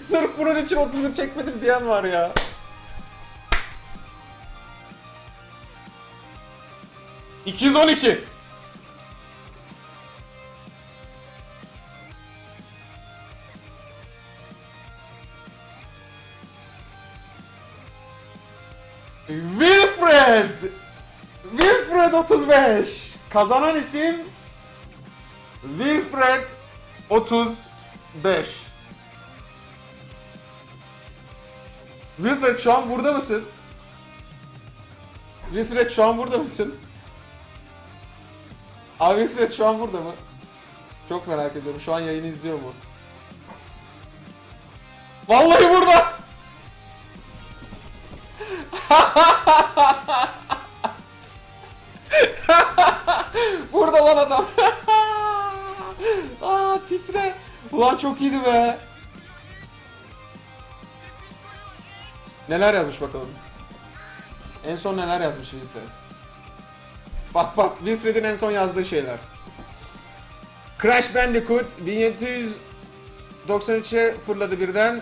Sırf bunun için 31 çekmedim diyen var ya. ...212. Wilfred! Wilfred 35. Kazanan isim Wilfred 35. Wilfred şu an burada mısın? Wilfred şu an burada mısın? Abi Wilfred şu an burada mı? Çok merak ediyorum. Şu an yayını izliyor mu? Vallahi burada. Burada lan adam. Aa titre. Ulan çok iyiydi be. Neler yazmış bakalım. En son neler yazmış Wilfred. Bak bak Wilfred'in en son yazdığı şeyler. Crash Bandicoot 1793'e fırladı birden.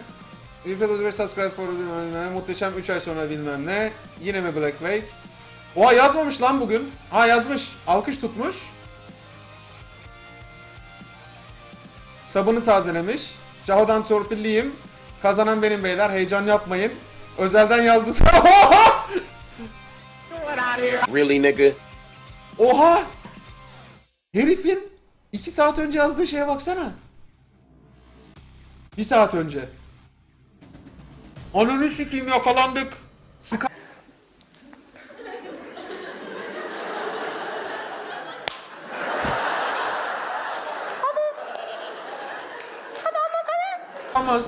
Wilfred 35 subscribe for bilmem ne. Muhteşem 3 ay sonra bilmem ne. Yine mi Black Wake? Oha yazmamış lan bugün. Ha yazmış. Alkış tutmuş. Sabını tazelemiş. Caho'dan torpilliyim. Kazanan benim beyler. Heyecan yapmayın. Özelden yazdı. Really, nigga? Oha! Herifin 2 saat önce yazdığı şeye baksana. 1 saat önce. Ananı sikeyim yakalandık. Sıka... Olmaz.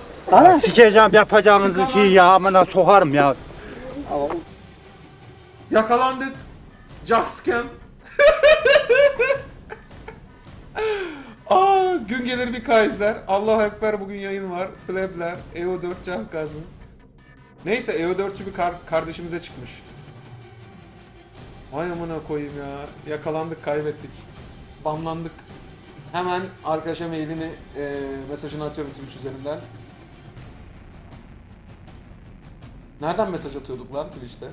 Sikeceğim yapacağınızı şey ya amına sokarım ya. Yakalandık. Jackscam. Aa, gün gelir bir kaizler. Allahu Ekber bugün yayın var. Plebler, EO4 can kazın. Neyse EO4'cü bir kar- kardeşimize çıkmış. Vay amına koyayım ya. Yakalandık, kaybettik. Banlandık. Hemen arkadaşa mailini, e, mesajını atıyorum Twitch üzerinden. Nereden mesaj atıyorduk lan Twitch'te?